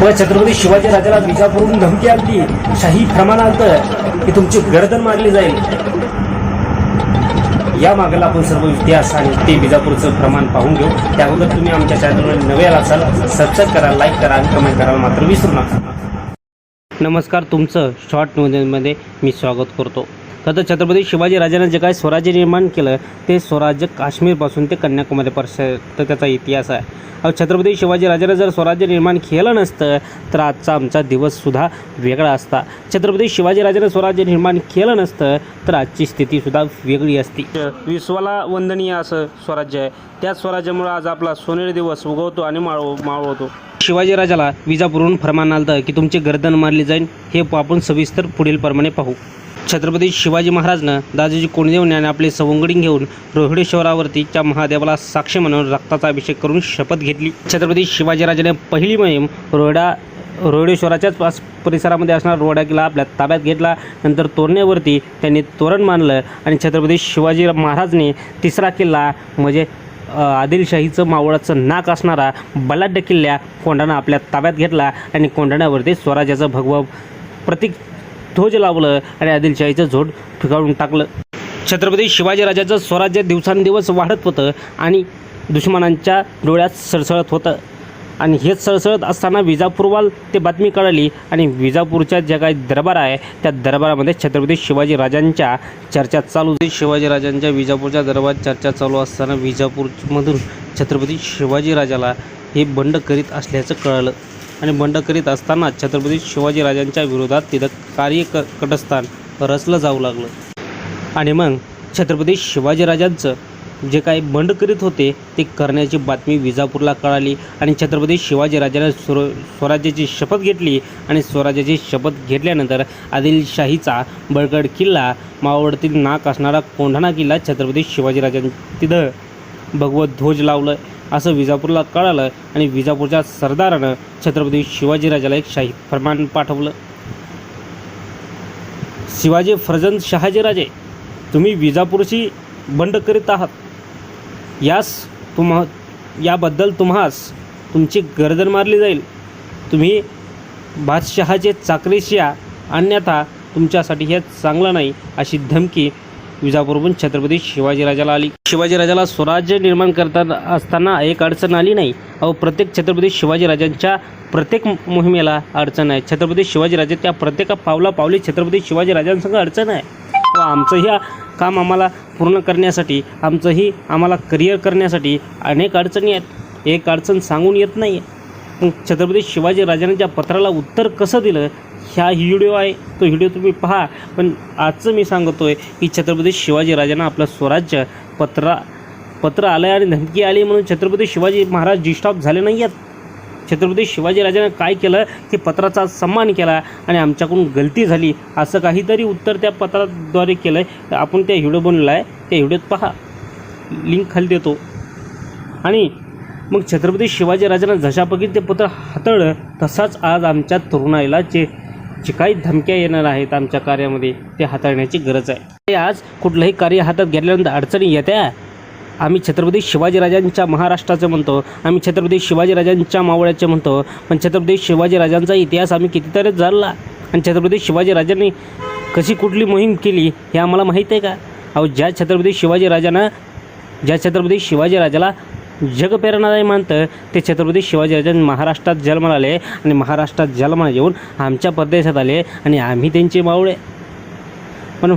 व छत्रपती शिवाजी राजाला विजापूरहून धमकी आली. शाही प्रमाणांत की तुमची गर्दन मारली जाईल. या मागाला आपण सर्व इतिहास आणि ते विजापूरचं प्रमाण पाहून घेऊ. त्याबद्दल तुम्ही आमच्या चॅनलवर नवे असाल सबस्क्राईब करा लाईक करा आणि कमेंट करायला मात्र विसरू नका. नमस्कार तुमचं शॉर्ट न्यूजमध्ये मी स्वागत करतो. तर छत्रपती शिवाजी राजानं जे काय स्वराज्य निर्माण केलं ते स्वराज्य काश्मीरपासून ते कन्याकुमारीपर्यंत त्याचा इतिहास आहे. अहो छत्रपती शिवाजी राजानं जर स्वराज्य निर्माण केलं नसतं तर आजचा आमचा दिवससुद्धा वेगळा असता. छत्रपती शिवाजी राजानं स्वराज्य निर्माण केलं नसतं तर आजची स्थितीसुद्धा वेगळी असती. विश्वाला वंदनीय असं स्वराज्य आहे. त्याच स्वराज्यामुळे आज आपला सोनेरी दिवस उगवतो आणि माळ मावळवतो शिवाजी राजाला विजापूरहून फरमान आलं की तुमची गर्दन मारली जाईल हे आपण सविस्तर पुढील प्रमाणे पाहू. छत्रपती शिवाजी महाराजनं दादाजी कोंडदेव यांनी आपले सवंगडी घेऊन रोहिडेश्वरावरतीच्या महादेवाला साक्ष म्हणून रक्ताचा अभिषेक करून शपथ घेतली. छत्रपती शिवाजीराजाने पहिली मोहीम रोहिडा रोहिडेश्वराच्याच पास परिसरामध्ये असणारा रोडा किल्ला आपल्या ताब्यात घेतला. नंतर तोरण्यावरती त्यांनी तोरण मानलं आणि छत्रपती शिवाजी महाराजने तिसरा किल्ला म्हणजे आदिलशाहीचं मावळाचं नाक असणारा बलाढ्य किल्ल्या कोंढाणा आपल्या ताब्यात घेतला आणि कोंढाण्यावरती स्वराज्याचं भगव प्रतीक ध्वज लावलं आणि आदिलशाहीचं झोड फिकाळून टाकलं. छत्रपती शिवाजीराजाचं स्वराज्य दिवसांदिवस वाढत होतं आणि दुश्मनांच्या डोळ्यात सळसळत होतं. आणि हेच सळसळत असताना विजापूरवाल ते बातमी कळाली आणि विजापूरच्या ज्या काही दरबार आहे त्या दरबारामध्ये छत्रपती शिवाजीराजांच्या चर्चा चालू. होती शिवाजीराजांच्या विजापूरच्या दरबारात चर्चा चालू असताना विजापूरमधून छत्रपती शिवाजीराजाला हे बंड करीत असल्याचं कळलं. आणि बंड करीत असताना छत्रपती शिवाजीराजांच्या विरोधात तिथं कार्य क कटस्थान रचलं जाऊ लागलं. आणि मग छत्रपती शिवाजीराजांचं जे काही बंड करीत होते ते करण्याची बातमी विजापूरला कळाली आणि छत्रपती शिवाजीराजाने स्वर स्वराज्याची शपथ घेतली आणि स्वराज्याची शपथ घेतल्यानंतर आदिलशाहीचा बळकट किल्ला मावळतील नाक असणारा कोंढाणा किल्ला छत्रपती शिवाजीराजां तिथं भगवत ध्वज लावलं असं विजापूरला कळालं आणि विजापूरच्या सरदारानं छत्रपती शिवाजीराजाला एक शाही फरमान पाठवलं. शिवाजी फर्जन शहाजीराजे तुम्ही विजापूरशी बंड करीत आहात. यास तुम्हा याबद्दल तुम्हास तुमची गर्दन मारली जाईल. तुम्ही बादशहाचे चाकरीशिया अन्यथा तुमच्यासाठी हे चांगलं नाही अशी धमकी विजापूरहून छत्रपती शिवाजीराजाला आली. शिवाजीराजाला स्वराज्य निर्माण करताना असताना एक अडचण आली नाही. अहो प्रत्येक छत्रपती शिवाजीराजांच्या प्रत्येक मोहिमेला अडचण आहे. छत्रपती शिवाजीराजे त्या प्रत्येक पावला पावली छत्रपती शिवाजीराजांसंग अडचण आहे. व आमचंही काम आम्हाला पूर्ण करण्यासाठी आमचंही आम्हाला करिअर करण्यासाठी अनेक अडचणी आहेत. एक अडचण सांगून येत नाही आहे छत्रपती शिवाजी ज्या पत्राला उत्तर कसं दिलं? ह्या व्हिडिओ आहे तो व्हिडिओ तुम्ही पहा. पण आजचं मी सांगतो आहे की छत्रपती शिवाजी राजांना आपलं स्वराज्य पत्रा पत्र आलं आहे आणि धमकी आली म्हणून छत्रपती शिवाजी महाराज डिस्टॉप झाले नाही आहेत. छत्रपती शिवाजीराजानं काय केलं? की पत्राचा सन्मान केला आणि आमच्याकडून गलती झाली. असं काहीतरी उत्तर त्या पत्राद्वारे केलं आहे आपण त्या व्हिडिओ बनवला आहे. त्या व्हिडिओत पहा. लिंक खाली देतो. आणि मग छत्रपती शिवाजीराजांना जशा पद्धतीने ते पत्र हाताळलं तसाच आज आमच्या तरुणाईला जे जे काही धमक्या येणार आहेत आमच्या कार्यामध्ये ते हाताळण्याची गरज आहे. आज कुठलंही कार्य हातात घेतल्यानंतर अडचणी येत्या? आम्ही छत्रपती शिवाजीराजांच्या महाराष्ट्राचं म्हणतो आम्ही छत्रपती शिवाजीराजांच्या मावळ्याचे म्हणतो पण छत्रपती शिवाजीराजांचा इतिहास आम्ही कितीतरी जाणला. आणि छत्रपती शिवाजीराजांनी कशी कुठली मोहीम केली हे आम्हाला माहीत आहे का? अहो ज्या छत्रपती शिवाजीराजांना ज्या छत्रपती शिवाजीराजाला जगप्रेरणादायी मानतं. ते छत्रपती शिवाजीराजांनी महाराष्ट्रात जन्माला आले आणि महाराष्ट्रात जन्माला येऊन आमच्या प्रदेशात आले आणि आम्ही त्यांचे मावळे. म्हणून